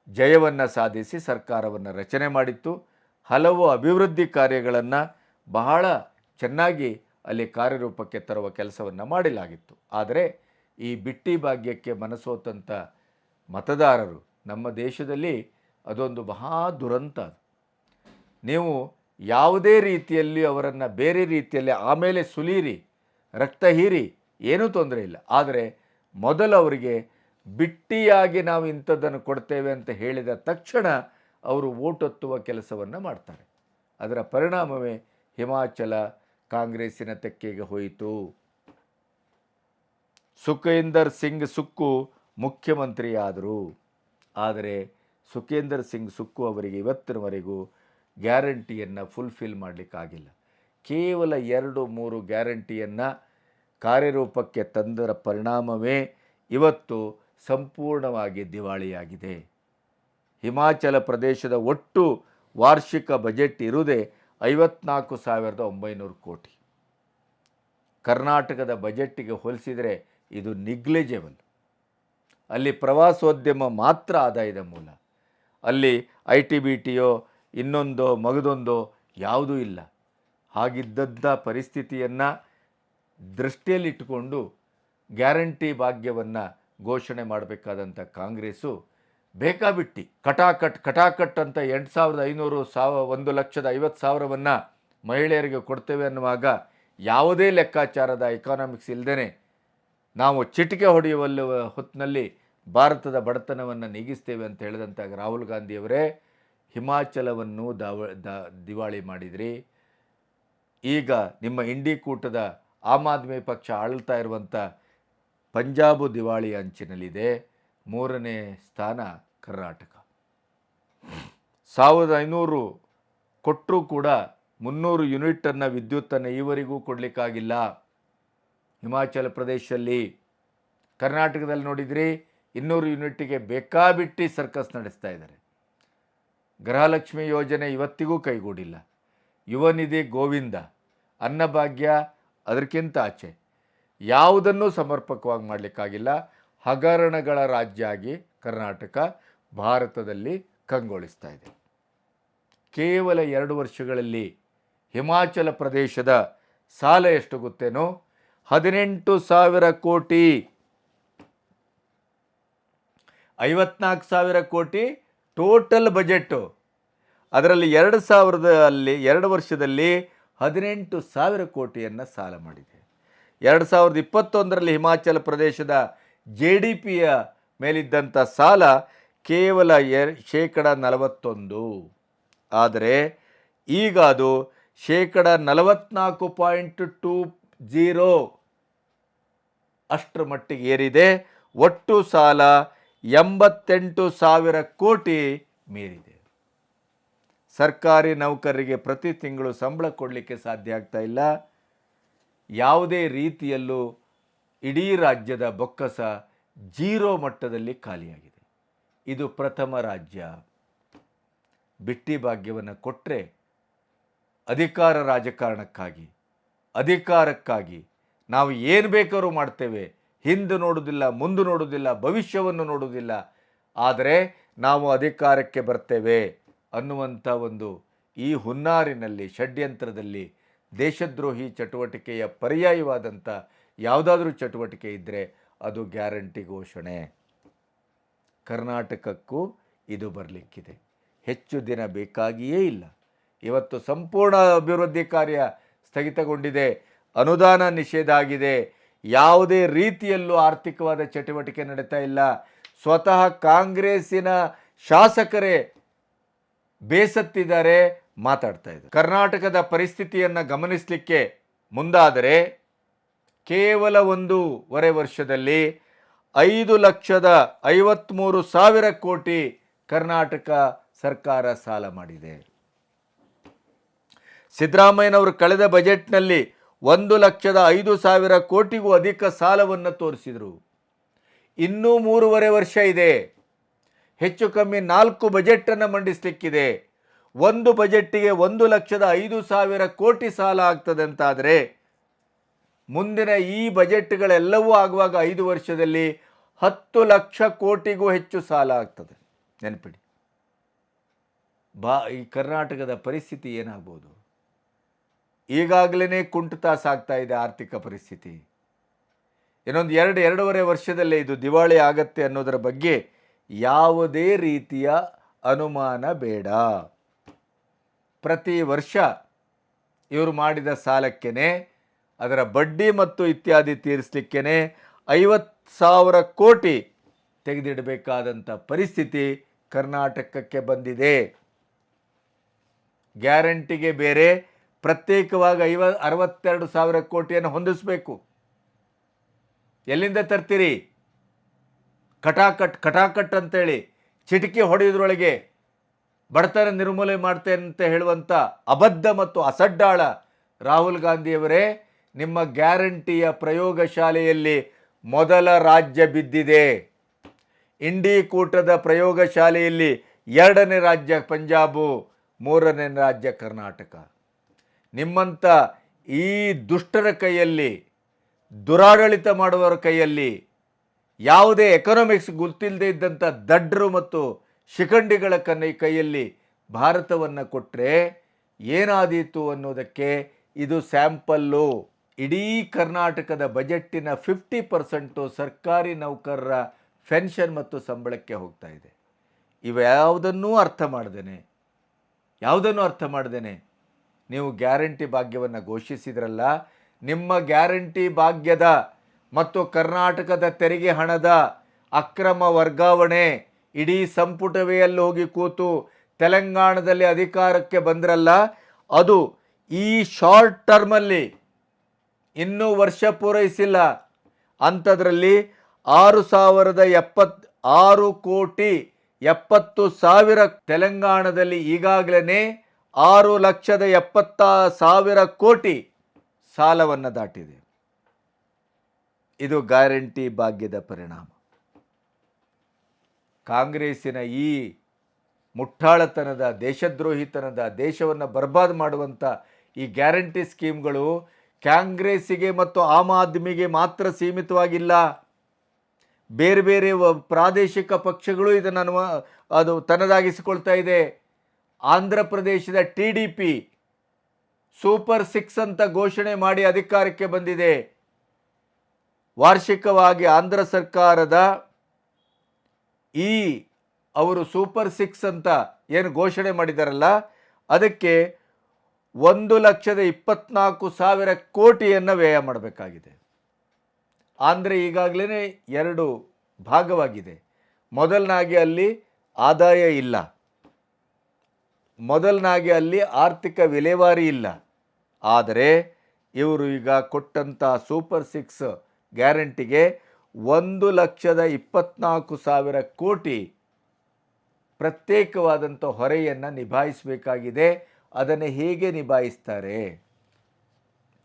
Speaker 1: ಜಯವನ್ನು ಸಾಧಿಸಿ ಸರ್ಕಾರವನ್ನು ರಚನೆ ಮಾಡಿತ್ತು. ಹಲವು ಅಭಿವೃದ್ಧಿ ಕಾರ್ಯಗಳನ್ನು ಬಹಳ ಚೆನ್ನಾಗಿ ಅಲ್ಲಿ ಕಾರ್ಯರೂಪಕ್ಕೆ ತರುವ ಕೆಲಸವನ್ನು ಮಾಡಲಾಗಿತ್ತು. ಆದರೆ ಈ ಬಿಟ್ಟಿ ಭಾಗ್ಯಕ್ಕೆ ಮನಸೋತಂಥ ಮತದಾರರು ನಮ್ಮ ದೇಶದಲ್ಲಿ ಅದೊಂದು ಮಹಾ ದುರಂತ. ನೀವು ಯಾವುದೇ ರೀತಿಯಲ್ಲಿ ಅವರನ್ನು ಬೇರೆ ರೀತಿಯಲ್ಲಿ ಆಮೇಲೆ ಸುಲೀರಿ ರಕ್ತ ಹೀರಿ ಏನೂ ತೊಂದರೆ ಇಲ್ಲ. ಆದರೆ ಮೊದಲು ಅವರಿಗೆ ಬಿಟ್ಟಿಯಾಗಿ ನಾವು ಇಂಥದ್ದನ್ನು ಕೊಡ್ತೇವೆ ಅಂತ ಹೇಳಿದ ತಕ್ಷಣ ಅವರು ಓಟೊತ್ತುವ ಕೆಲಸವನ್ನು ಮಾಡ್ತಾರೆ. ಅದರ ಪರಿಣಾಮವೇ ಹಿಮಾಚಲ ಕಾಂಗ್ರೆಸ್ಸಿನ ತೆಕ್ಕೆಗೆ ಹೋಯಿತು. ಸುಖೇಂದರ್ ಸಿಂಗ್ ಸುಕ್ಕು ಮುಖ್ಯಮಂತ್ರಿಯಾದರು. ಆದರೆ ಸುಖೇಂದರ್ ಸಿಂಗ್ ಸುಕ್ಕು ಅವರಿಗೆ ಇವತ್ತಿನವರೆಗೂ ಗ್ಯಾರಂಟಿಯನ್ನು ಫುಲ್ಫಿಲ್ ಮಾಡಲಿಕ್ಕಾಗಿಲ್ಲ. ಕೇವಲ ಎರಡು ಮೂರು ಗ್ಯಾರಂಟಿಯನ್ನು ಕಾರ್ಯರೂಪಕ್ಕೆ ತಂದರ ಪರಿಣಾಮವೇ ಇವತ್ತು ಸಂಪೂರ್ಣವಾಗಿ ದಿವಾಳಿಯಾಗಿದೆ. ಹಿಮಾಚಲ ಪ್ರದೇಶದ ಒಟ್ಟು ವಾರ್ಷಿಕ ಬಜೆಟ್ ಇರುವುದೇ ಐವತ್ನಾಲ್ಕು ಸಾವಿರದ ಒಂಬೈನೂರು ಕೋಟಿ. ಕರ್ನಾಟಕದ ಬಜೆಟ್ಟಿಗೆ ಹೋಲಿಸಿದರೆ ಇದು ನಿಗ್ಲಿಜೆಬಲ್ ಅಲ್ಲಿ ಪ್ರವಾಸೋದ್ಯಮ ಮಾತ್ರ ಆದಾಯದ ಮೂಲ. ಅಲ್ಲಿ ಐ ಟಿ ಬಿ ಟಿಯೋ ಇನ್ನೊಂದೋ ಮಗದೊಂದೋ ಯಾವುದೂ ಇಲ್ಲ. ಹಾಗಿದ್ದಂಥ ಪರಿಸ್ಥಿತಿಯನ್ನು ದೃಷ್ಟಿಯಲ್ಲಿಟ್ಟುಕೊಂಡು ಗ್ಯಾರಂಟಿ ಭಾಗ್ಯವನ್ನು ಘೋಷಣೆ ಮಾಡಬೇಕಾದಂಥ ಕಾಂಗ್ರೆಸ್ಸು ಬೇಕಾಬಿಟ್ಟಿ ಕಟಾಕಟ್ ಕಟಾಕಟ್ ಅಂತ ಎಂಟು ಸಾವಿರದ ಐನೂರು ಸಾವ ಒಂದು ಲಕ್ಷದ ಐವತ್ತು ಸಾವಿರವನ್ನು ಮಹಿಳೆಯರಿಗೆ ಕೊಡ್ತೇವೆ ಅನ್ನುವಾಗ ಯಾವುದೇ ಲೆಕ್ಕಾಚಾರದ ಎಕಾನಾಮಿಕ್ಸ್ ಇಲ್ಲದೇ ನಾವು ಚಿಟಿಕೆ ಹೊಡೆಯುವಲ್ಲಿ ಹೊತ್ತಿನಲ್ಲಿ ಭಾರತದ ಬಡತನವನ್ನು ನೀಗಿಸ್ತೇವೆ ಅಂತ ಹೇಳಿದಂಥ ರಾಹುಲ್ ಗಾಂಧಿಯವರೇ ಹಿಮಾಚಲವನ್ನು ದಾವ ದಿವಾಳಿ ಮಾಡಿದ್ರಿ. ಈಗ ನಿಮ್ಮ ಇಂಡಿ ಕೂಟದ ಆಮ್ ಆದ್ಮಿ ಪಕ್ಷ ಆಳ್ತಾ ಇರುವಂಥ ಪಂಜಾಬು ದಿವಾಳಿ ಅಂಚಿನಲ್ಲಿದೆ. ಮೂರನೇ ಸ್ಥಾನ ಕರ್ನಾಟಕ. ಸಾವಿರದ ಐನೂರು ಕೊಟ್ಟರೂ ಕೂಡ ಮುನ್ನೂರು ಯೂನಿಟನ್ನು ವಿದ್ಯುತ್ತನ್ನು ಈವರೆಗೂ ಕೊಡಲಿಕ್ಕಾಗಿಲ್ಲ. ಹಿಮಾಚಲ ಪ್ರದೇಶದಲ್ಲಿ ಕರ್ನಾಟಕದಲ್ಲಿ ನೋಡಿದ್ರಿ. ಇನ್ನೂರು ಯೂನಿಟ್ಟಿಗೆ ಬೇಕಾಬಿಟ್ಟಿ ಸರ್ಕಸ್ ನಡೆಸ್ತಾ ಇದ್ದಾರೆ. ಗೃಹಲಕ್ಷ್ಮಿ ಯೋಜನೆ ಇವತ್ತಿಗೂ ಕೈಗೂಡಿಲ್ಲ. ಯುವನಿಧಿ ಗೋವಿಂದ, ಅನ್ನಭಾಗ್ಯ ಅದಕ್ಕಿಂತ ಆಚೆ. ಯಾವುದನ್ನೂ ಸಮರ್ಪಕವಾಗಿ ಮಾಡಲಿಕ್ಕಾಗಿಲ್ಲ. ಹಗರಣಗಳ ರಾಜ್ಯ ಆಗಿ ಕರ್ನಾಟಕ ಭಾರತದಲ್ಲಿ ಕಂಗೊಳಿಸ್ತಾ ಇದೆ. ಕೇವಲ ಎರಡು ವರ್ಷಗಳಲ್ಲಿ ಹಿಮಾಚಲ ಪ್ರದೇಶದ ಸಾಲ ಎಷ್ಟು ಗೊತ್ತೇನೋ? ಹದಿನೆಂಟು ಸಾವಿರ ಕೋಟಿ ಐವತ್ನಾಲ್ಕು ಸಾವಿರ ಕೋಟಿ ಟೋಟಲ್ ಬಜೆಟ್ಟು. ಅದರಲ್ಲಿ ಎರಡು ಸಾವಿರದ ಅಲ್ಲಿ ಎರಡು ವರ್ಷದಲ್ಲಿ ಹದಿನೆಂಟು ಸಾವಿರ ಕೋಟಿಯನ್ನು ಸಾಲ ಮಾಡಿದೆ. ಎರಡು ಸಾವಿರದ ಇಪ್ಪತ್ತೊಂದರಲ್ಲಿ ಹಿಮಾಚಲ ಪ್ರದೇಶದ ಜೆ ಡಿ ಪಿಯ ಮೇಲಿದ್ದಂಥ ಸಾಲ ಕೇವಲ ಎರ್, ಶೇಕಡ ನಲವತ್ತೊಂದು. ಆದರೆ ಈಗ ಅದು ಶೇಕಡ ನಲವತ್ನಾಲ್ಕು ಪಾಯಿಂಟ್ ಟು ಜೀರೋ ಅಷ್ಟರ ಮಟ್ಟಿಗೆ ಏರಿದೆ. ಒಟ್ಟು ಸಾಲ ಎಂಬತ್ತೆಂಟು ಸಾವಿರ ಕೋಟಿ ಮೀರಿದೆ. ಸರ್ಕಾರಿ ನೌಕರರಿಗೆ ಪ್ರತಿ ತಿಂಗಳು ಸಂಬಳ ಕೊಡಲಿಕ್ಕೆ ಸಾಧ್ಯ ಆಗ್ತಾ ಇಲ್ಲ. ಯಾವುದೇ ರೀತಿಯಲ್ಲೂ ಇಡೀ ರಾಜ್ಯದ ಬೊಕ್ಕಸ ಜೀರೋ ಮಟ್ಟದಲ್ಲಿ ಖಾಲಿಯಾಗಿದೆ. ಇದು ಪ್ರಥಮ ರಾಜ್ಯ. ಬಿಟ್ಟಿ ಭಾಗ್ಯವನ್ನು ಕೊಟ್ಟರೆ ಅಧಿಕಾರ ರಾಜಕಾರಣಕ್ಕಾಗಿ, ಅಧಿಕಾರಕ್ಕಾಗಿ ನಾವು ಏನು ಬೇಕಾದ್ರೂ ಮಾಡ್ತೇವೆ. ಹಿಂದೆ ನೋಡುವುದಿಲ್ಲ, ಮುಂದೆ ನೋಡುವುದಿಲ್ಲ, ಭವಿಷ್ಯವನ್ನು ನೋಡುವುದಿಲ್ಲ. ಆದರೆ ನಾವು ಅಧಿಕಾರಕ್ಕೆ ಬರ್ತೇವೆ ಅನ್ನುವಂಥ ಒಂದು ಈ ಹುನ್ನಾರಿನಲ್ಲಿ, ಷಡ್ಯಂತ್ರದಲ್ಲಿ ದೇಶದ್ರೋಹಿ ಚಟುವಟಿಕೆಯ ಪರ್ಯಾಯವಾದಂಥ ಯಾವುದಾದ್ರೂ ಚಟುವಟಿಕೆ ಇದ್ದರೆ ಅದು ಗ್ಯಾರಂಟಿ ಘೋಷಣೆ. ಕರ್ನಾಟಕಕ್ಕೂ ಇದು ಬರಲಿಕ್ಕಿದೆ. ಹೆಚ್ಚು ದಿನ ಬೇಕಾಗಿಯೇ ಇಲ್ಲ. ಇವತ್ತು ಸಂಪೂರ್ಣ ಅಭಿವೃದ್ಧಿ ಕಾರ್ಯ ಸ್ಥಗಿತಗೊಂಡಿದೆ. ಅನುದಾನ ನಿಷೇಧ ಆಗಿದೆ. ಯಾವುದೇ ರೀತಿಯಲ್ಲೂ ಆರ್ಥಿಕವಾದ ಚಟುವಟಿಕೆ ನಡೀತಾ ಇಲ್ಲ. ಸ್ವತಃ ಕಾಂಗ್ರೆಸ್ಸಿನ ಶಾಸಕರೇ ಬೇಸತ್ತಿದ್ದಾರೆ ಮಾತಾಡ್ತಾ ಇದ್ದಾರೆ. ಕರ್ನಾಟಕದ ಪರಿಸ್ಥಿತಿಯನ್ನು ಗಮನಿಸಲಿಕ್ಕೆ ಮುಂದಾದರೆ ಕೇವಲ ಒಂದೂವರೆ ವರ್ಷದಲ್ಲಿ ಐದು ಲಕ್ಷದ ಐವತ್ತ್ಮೂರು ಸಾವಿರ ಕೋಟಿ ಕರ್ನಾಟಕ ಸರ್ಕಾರ ಸಾಲ ಮಾಡಿದೆ. ಸಿದ್ದರಾಮಯ್ಯನವರು ಕಳೆದ ಬಜೆಟ್ನಲ್ಲಿ ಒಂದು ಲಕ್ಷದ ಐದು ಸಾವಿರ ಕೋಟಿಗೂ ಅಧಿಕ ಸಾಲವನ್ನು ತೋರಿಸಿದರು. ಇನ್ನೂ ಮೂರುವರೆ ವರ್ಷ ಇದೆ. ಹೆಚ್ಚು ಕಮ್ಮಿ ನಾಲ್ಕು ಬಜೆಟನ್ನು ಮಂಡಿಸಲಿಕ್ಕಿದೆ. ಒಂದು ಬಜೆಟ್ಟಿಗೆ ಒಂದು ಲಕ್ಷದ ಐದು ಸಾವಿರ ಕೋಟಿ ಸಾಲ ಆಗ್ತದೆ ಅಂತಾದರೆ ಮುಂದಿನ ಈ ಬಜೆಟ್ಗಳೆಲ್ಲವೂ ಆಗುವಾಗ ಐದು ವರ್ಷದಲ್ಲಿ ಹತ್ತು ಲಕ್ಷ ಕೋಟಿಗೂ ಹೆಚ್ಚು ಸಾಲ ಆಗ್ತದೆ. ನೆನಪಿಡಿ. ಬಾ, ಈ ಕರ್ನಾಟಕದ ಪರಿಸ್ಥಿತಿ ಏನಾಗ್ಬೋದು? ಈಗಾಗಲೇ ಕುಂಠಿತ ಸಾಗ್ತಾ ಇದೆ ಆರ್ಥಿಕ ಪರಿಸ್ಥಿತಿ. ಇನ್ನೊಂದು ಎರಡು, ಎರಡೂವರೆ ವರ್ಷದಲ್ಲೇ ಇದು ದಿವಾಳಿ ಆಗತ್ತೆ ಅನ್ನೋದರ ಬಗ್ಗೆ ಯಾವುದೇ ರೀತಿಯ ಅನುಮಾನ ಬೇಡ. ಪ್ರತಿ ವರ್ಷ ಇವರು ಮಾಡಿದ ಸಾಲಕ್ಕೇ ಅದರ ಬಡ್ಡಿ ಮತ್ತು ಇತ್ಯಾದಿ ತೀರಿಸಲಿಕ್ಕೇನೆ ಐವತ್ತು ಸಾವಿರ ಕೋಟಿ ತೆಗೆದಿಡಬೇಕಾದಂಥ ಪರಿಸ್ಥಿತಿ ಕರ್ನಾಟಕಕ್ಕೆ ಬಂದಿದೆ. ಗ್ಯಾರಂಟಿಗೆ ಬೇರೆ ಪ್ರತ್ಯೇಕವಾಗಿ ಐವ, ಅರವತ್ತೆರಡು ಸಾವಿರ ಕೋಟಿಯನ್ನು ಹೊಂದಿಸಬೇಕು. ಎಲ್ಲಿಂದ ತರ್ತೀರಿ? ಕಟಾಕಟ್ ಕಟಾಕಟ್ ಅಂತೇಳಿ ಚಿಟಿಕೆ ಹೊಡೆಯೋದ್ರೊಳಗೆ ಬಡತನ ನಿರ್ಮೂಲನೆ ಮಾಡ್ತೇನೆ ಅಂತ ಹೇಳುವಂಥ ಅಬದ್ಧ ಮತ್ತು ಅಸಡ್ಡಾಳ ರಾಹುಲ್ ಗಾಂಧಿಯವರೇ, ನಿಮ್ಮ ಗ್ಯಾರಂಟಿಯ ಪ್ರಯೋಗಶಾಲೆಯಲ್ಲಿ ಮೊದಲ ರಾಜ್ಯ ಬಿದ್ದಿದೆ. ಇಂಡಿ ಕೂಟದ ಪ್ರಯೋಗಶಾಲೆಯಲ್ಲಿ ಎರಡನೇ ರಾಜ್ಯ ಪಂಜಾಬು, ಮೂರನೇ ರಾಜ್ಯ ಕರ್ನಾಟಕ. ನಿಮ್ಮಂಥ ಈ ದುಷ್ಟರ ಕೈಯಲ್ಲಿ, ದುರಾಡಳಿತ ಮಾಡುವವರ ಕೈಯಲ್ಲಿ ಯಾವುದೇ ಎಕನಾಮಿಕ್ಸ್ ಗೊತ್ತಿಲ್ಲದೆ ಇದ್ದಂಥ ದಡ್ಡರು ಮತ್ತು ಶಿಖಂಡಿಗಳ ಕನ್ನ ಕೈಯಲ್ಲಿ ಭಾರತವನ್ನು ಕೊಟ್ಟರೆ ಏನಾದೀತು ಅನ್ನೋದಕ್ಕೆ ಇದು ಸ್ಯಾಂಪಲ್ಲು. ಇಡೀ ಕರ್ನಾಟಕದ ಬಜೆಟ್ಟಿನ ಫಿಫ್ಟಿ ಪರ್ಸೆಂಟು ಸರ್ಕಾರಿ ನೌಕರರ ಪೆನ್ಷನ್ ಮತ್ತು ಸಂಬಳಕ್ಕೆ ಹೋಗ್ತಾ ಇದೆ. ಇವ್ಯಾವುದನ್ನೂ ಅರ್ಥ ಮಾಡ್ದೇನೆ. ಯಾವುದನ್ನು ಅರ್ಥ ಮಾಡ್ದೇನೆ. ನೀವು ಗ್ಯಾರಂಟಿ ಭಾಗ್ಯವನ್ನು ಘೋಷಿಸಿದ್ರಲ್ಲ, ನಿಮ್ಮ ಗ್ಯಾರಂಟಿ ಭಾಗ್ಯದ ಮತ್ತು ಕರ್ನಾಟಕದ ತೆರಿಗೆ ಹಣದ ಅಕ್ರಮ ವರ್ಗಾವಣೆ ಇಡೀ ಸಂಪುಟವೇ ಅಲ್ಲಿ ಹೋಗಿ ಕೂತು ತೆಲಂಗಾಣದಲ್ಲಿ ಅಧಿಕಾರಕ್ಕೆ ಬಂದ್ರಲ್ಲ, ಅದು ಈ ಶಾರ್ಟ್ ಟರ್ಮಲ್ಲಿ ಇನ್ನೂ ವರ್ಷ ಪೂರೈಸಿಲ್ಲ. ಅಂಥದ್ರಲ್ಲಿ ಆರು ಸಾವಿರದ ಎಪ್ಪತ್ ಆರು ಕೋಟಿ ಎಪ್ಪತ್ತು ಸಾವಿರ ತೆಲಂಗಾಣದಲ್ಲಿ ಈಗಾಗಲೇ ಆರು ಲಕ್ಷದ ಎಪ್ಪತ್ತ ಸಾವಿರ ಕೋಟಿ ಸಾಲವನ್ನು ದಾಟಿದೆ. ಇದು ಗ್ಯಾರಂಟಿ ಭಾಗ್ಯದ ಪರಿಣಾಮ. ಕಾಂಗ್ರೆಸ್ಸಿನ ಈ ಮುಟ್ಟಾಳತನದ, ದೇಶದ್ರೋಹಿತನದ, ದೇಶವನ್ನು ಬರ್ಬಾದ್ ಮಾಡುವಂಥ ಈ ಗ್ಯಾರಂಟಿ ಸ್ಕೀಮ್ಗಳು ಕಾಂಗ್ರೆಸ್ಸಿಗೆ ಮತ್ತು ಆಮ್ ಆದ್ಮಿಗೆ ಮಾತ್ರ ಸೀಮಿತವಾಗಿಲ್ಲ. ಬೇರೆ ಬೇರೆ ಪ್ರಾದೇಶಿಕ ಪಕ್ಷಗಳು ಇದನ್ನು ಅದು ತನ್ನದಾಗಿಸಿಕೊಳ್ತಾ ಇದೆ. ಆಂಧ್ರ ಪ್ರದೇಶದ T D P super six ಅಂತ ಘೋಷಣೆ ಮಾಡಿ ಅಧಿಕಾರಕ್ಕೆ ಬಂದಿದೆ. ವಾರ್ಷಿಕವಾಗಿ ಆಂಧ್ರ ಸರ್ಕಾರದ ಈ ಅವರು ಸೂಪರ್ ಸಿಕ್ಸ್ ಅಂತ ಏನು ಘೋಷಣೆ ಮಾಡಿದಾರಲ್ಲ, ಅದಕ್ಕೆ ಒಂದು ಲಕ್ಷದ ಇಪ್ಪತ್ನಾಲ್ಕು ಸಾವಿರ ಕೋಟಿಯನ್ನು ವ್ಯಯ ಮಾಡಬೇಕಾಗಿದೆ. ಆಂಧ್ರ ಈಗಾಗಲೇ ಎರಡು ಭಾಗವಾಗಿದೆ. ಮೊದಲನಾಗಿ ಅಲ್ಲಿ ಆದಾಯ ಇಲ್ಲ. ಮೊದಲನಾಗಿ ಅಲ್ಲಿ ಆರ್ಥಿಕ ವಿಲೇವಾರಿ ಇಲ್ಲ. ಆದರೆ ಇವರು ಈಗ ಕೊಟ್ಟಂಥ ಸೂಪರ್ ಸಿಕ್ಸ್ ಗ್ಯಾರಂಟಿಗೆ ಒಂದು ಲಕ್ಷದ ಇಪ್ಪತ್ನಾಲ್ಕು ಸಾವಿರ ಕೋಟಿ ಪ್ರತ್ಯೇಕವಾದಂಥ ಹೊರೆಯನ್ನು ನಿಭಾಯಿಸಬೇಕಾಗಿದೆ. ಅದನ್ನು ಹೇಗೆ ನಿಭಾಯಿಸ್ತಾರೆ?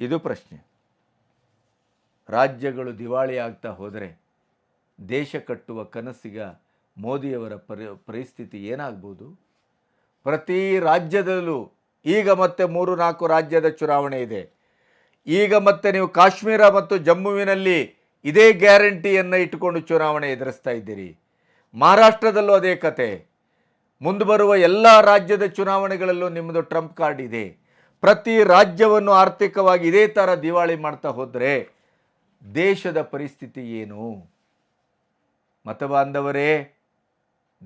Speaker 1: ಇದು ಪ್ರಶ್ನೆ. ರಾಜ್ಯಗಳು ದಿವಾಳಿ ಆಗ್ತಾ ಹೋದರೆ ದೇಶ ಕಟ್ಟುವ ಕನಸಿಗ ಮೋದಿಯವರ ಪರಿ, ಪರಿಸ್ಥಿತಿ ಏನಾಗ್ಬೋದು? ಪ್ರತಿ ರಾಜ್ಯದಲ್ಲೂ ಈಗ ಮತ್ತೆ ಮೂರು ನಾಲ್ಕು ರಾಜ್ಯದ ಚುನಾವಣೆ ಇದೆ. ಈಗ ಮತ್ತೆ ನೀವು ಕಾಶ್ಮೀರ ಮತ್ತು ಜಮ್ಮುವಿನಲ್ಲಿ ಇದೇ ಗ್ಯಾರಂಟಿಯನ್ನು ಇಟ್ಟುಕೊಂಡು ಚುನಾವಣೆ ಎದುರಿಸ್ತಾ ಇದ್ದೀರಿ. ಮಹಾರಾಷ್ಟ್ರದಲ್ಲೂ ಅದೇ ಕತೆ. ಮುಂದೆ ಬರುವ ಎಲ್ಲ ರಾಜ್ಯದ ಚುನಾವಣೆಗಳಲ್ಲೂ ನಿಮ್ಮದು ಟ್ರಂಪ್ ಕಾರ್ಡ್ ಇದೆ. ಪ್ರತಿ ರಾಜ್ಯವನ್ನು ಆರ್ಥಿಕವಾಗಿ ಇದೇ ಥರ ದಿವಾಳಿ ಮಾಡ್ತಾ ಹೋದರೆ ದೇಶದ ಪರಿಸ್ಥಿತಿ ಏನು? ಮತಬಾಂಧವರೇ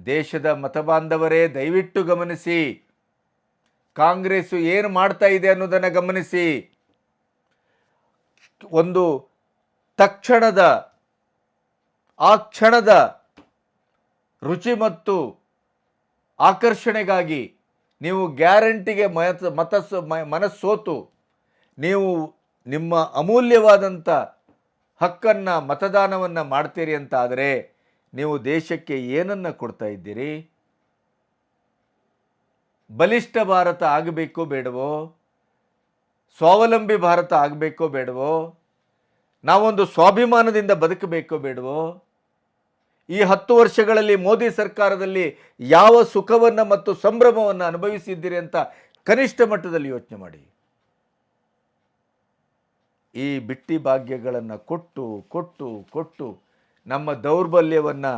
Speaker 1: ದೇಶದ ಮತಬಾಂಧವರೇ, ದಯವಿಟ್ಟು ಗಮನಿಸಿ. ಕಾಂಗ್ರೆಸ್ಸು ಏನು ಮಾಡ್ತಾ ಇದೆ ಅನ್ನೋದನ್ನು ಗಮನಿಸಿ. ಒಂದು ತಕ್ಷಣದ, ಆ ಕ್ಷಣದ ರುಚಿ ಮತ್ತು ಆಕರ್ಷಣೆಗಾಗಿ ನೀವು ಗ್ಯಾರಂಟಿಗೆ ಮತ ಮತ ಮನಸ್ಸೋತು, ನೀವು ನಿಮ್ಮ ಅಮೂಲ್ಯವಾದಂಥ ಹಕ್ಕನ್ನು, ಮತದಾನವನ್ನು ಮಾಡ್ತೀರಿ ಅಂತ ಆದರೆ ನೀವು ದೇಶಕ್ಕೆ ಏನನ್ನು ಕೊಡ್ತಾ ಇದ್ದೀರಿ? ಬಲಿಷ್ಠ ಭಾರತ ಆಗಬೇಕೋ ಬೇಡವೋ? ಸ್ವಾವಲಂಬಿ ಭಾರತ ಆಗಬೇಕೋ ಬೇಡವೋ? ನಾವೊಂದು ಸ್ವಾಭಿಮಾನದಿಂದ ಬದುಕಬೇಕೋ ಬೇಡವೋ? ಈ ಹತ್ತು ವರ್ಷಗಳಲ್ಲಿ ಮೋದಿ ಸರ್ಕಾರದಲ್ಲಿ ಯಾವ ಸುಖವನ್ನು ಮತ್ತು ಸಂಭ್ರಮವನ್ನು ಅನುಭವಿಸಿದ್ದೀರಿ ಅಂತ ಕನಿಷ್ಠ ಮಟ್ಟದಲ್ಲಿ ಯೋಚನೆ ಮಾಡಿ. ಈ ಬಿಟ್ಟಿ ಭಾಗ್ಯಗಳನ್ನು ಕೊಟ್ಟು ಕೊಟ್ಟು ಕೊಟ್ಟು ನಮ್ಮ ದೌರ್ಬಲ್ಯವನ್ನು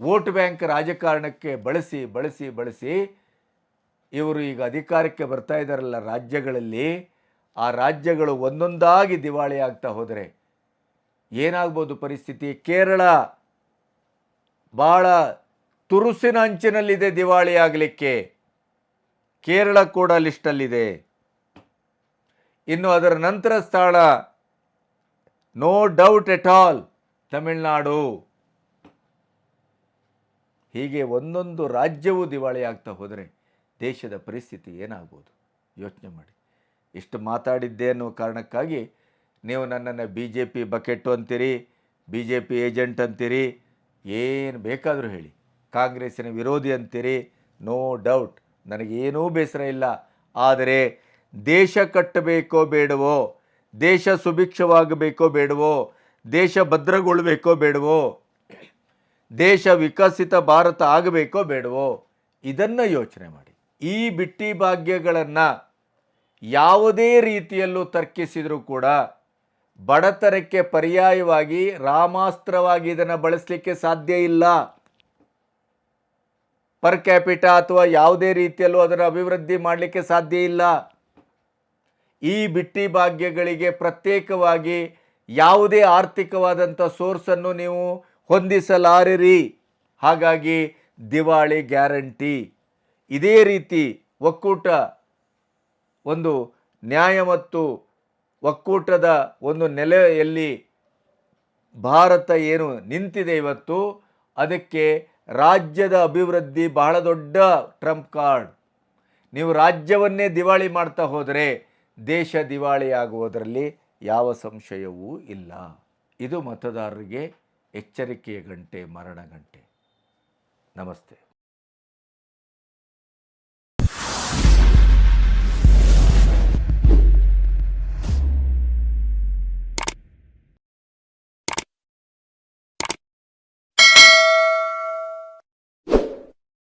Speaker 1: ವೋಟ್ ಬ್ಯಾಂಕ್ ರಾಜಕಾರಣಕ್ಕೆ ಬಳಸಿ ಬಳಸಿ ಬಳಸಿ ಇವರು ಈಗ ಅಧಿಕಾರಕ್ಕೆ ಬರ್ತಾ ಇದ್ದಾರಲ್ಲ ರಾಜ್ಯಗಳಲ್ಲಿ, ಆ ರಾಜ್ಯಗಳು ಒಂದೊಂದಾಗಿ ದಿವಾಳಿ ಆಗ್ತಾ ಹೋದರೆ ಏನಾಗ್ಬೋದು ಪರಿಸ್ಥಿತಿ? ಕೇರಳ ಭಾಳ ತುರುಸಿನ ಅಂಚಿನಲ್ಲಿದೆ ದಿವಾಳಿ ಆಗಲಿಕ್ಕೆ. ಕೇರಳ ಕೂಡ ಲಿಸ್ಟಲ್ಲಿದೆ. ಇನ್ನು ಅದರ ನಂತರ ಸ್ಥಳ no doubt at all. Tamil Nadu. ಹೀಗೆ ಒಂದೊಂದು ರಾಜ್ಯವೂ ದಿವಾಳಿ ಆಗ್ತಾ ಹೋದರೆ ದೇಶದ ಪರಿಸ್ಥಿತಿ ಏನಾಗ್ಬೋದು? ಯೋಚನೆ ಮಾಡಿ. ಇಷ್ಟು ಮಾತಾಡಿದ್ದೆ ಅನ್ನುವ ಕಾರಣಕ್ಕಾಗಿ ನೀವು ನನ್ನನ್ನು ಬಿ ಜೆ ಪಿ ಬಕೆಟ್ಟು ಅಂತೀರಿ ಬಿ ಜೆ ಪಿ ಏಜೆಂಟ್ ಅಂತೀರಿ, ಏನು ಬೇಕಾದರೂ ಹೇಳಿ. ಕಾಂಗ್ರೆಸ್ಸಿನ ವಿರೋಧಿ ಅಂತೀರಿ, ನೋ ಡೌಟ್. ನನಗೇನೂ ಬೇಸರ ಇಲ್ಲ. ಆದರೆ ದೇಶ ಕಟ್ಟಬೇಕೋ ಬೇಡವೋ, ದೇಶ ಸುಭಿಕ್ಷವಾಗಬೇಕೋ ಬೇಡವೋ ದೇಶ ಭದ್ರಗೊಳ್ಬೇಕೋ ಬೇಡವೋ? ದೇಶ ವಿಕಸಿತ ಭಾರತ ಆಗಬೇಕೋ ಬೇಡವೋ? ಇದನ್ನು ಯೋಚನೆ ಮಾಡಿ. ಈ ಬಿಟ್ಟಿ ಭಾಗ್ಯಗಳನ್ನು ಯಾವುದೇ ರೀತಿಯಲ್ಲೂ ತರ್ಕಿಸಿದರೂ ಕೂಡ ಬಡತನಕ್ಕೆ ಪರ್ಯಾಯವಾಗಿ ರಾಮಾಸ್ತ್ರವಾಗಿ ಇದನ್ನು ಬಳಸಲಿಕ್ಕೆ ಸಾಧ್ಯ ಇಲ್ಲ. ಪರ್ ಕ್ಯಾಪಿಟ ಅಥವಾ ಯಾವುದೇ ರೀತಿಯಲ್ಲೂ ಅದನ್ನು ಅಭಿವೃದ್ಧಿ ಮಾಡಲಿಕ್ಕೆ ಸಾಧ್ಯ ಇಲ್ಲ. ಈ ಬಿಟ್ಟಿ ಭಾಗ್ಯಗಳಿಗೆ ಪ್ರತ್ಯೇಕವಾಗಿ ಯಾವುದೇ ಆರ್ಥಿಕವಾದಂಥ ಸೋರ್ಸನ್ನು ನೀವು ಹೊಂದಿಸಲಾರಿರಿ. ಹಾಗಾಗಿ ದಿವಾಳಿ ಗ್ಯಾರಂಟಿ. ಇದೇ ರೀತಿ ಒಕ್ಕೂಟ, ಒಂದು ನ್ಯಾಯ ಮತ್ತು ಒಕ್ಕೂಟದ ಒಂದು ನೆಲೆಯಲ್ಲಿ ಭಾರತ ಏನು ನಿಂತಿದೆ ಇವತ್ತು, ಅದಕ್ಕೆ ರಾಜ್ಯದ ಅಭಿವೃದ್ಧಿ ಬಹಳ ದೊಡ್ಡ ಟ್ರಂಪ್ ಕಾರ್ಡ್. ನೀವು ರಾಜ್ಯವನ್ನೇ ದಿವಾಳಿ ಮಾಡ್ತಾ ಹೋದರೆ ದೇಶ ದಿವಾಳಿ ಆಗುವುದರಲ್ಲಿ ಯಾವ ಸಂಶಯವೂ ಇಲ್ಲ. ಇದು ಮತದಾರರಿಗೆ ಎಚ್ಚರಿಕೆಯ ಗಂಟೆ ಮರಣ ಗಂಟೆ. ನಮಸ್ತೆ.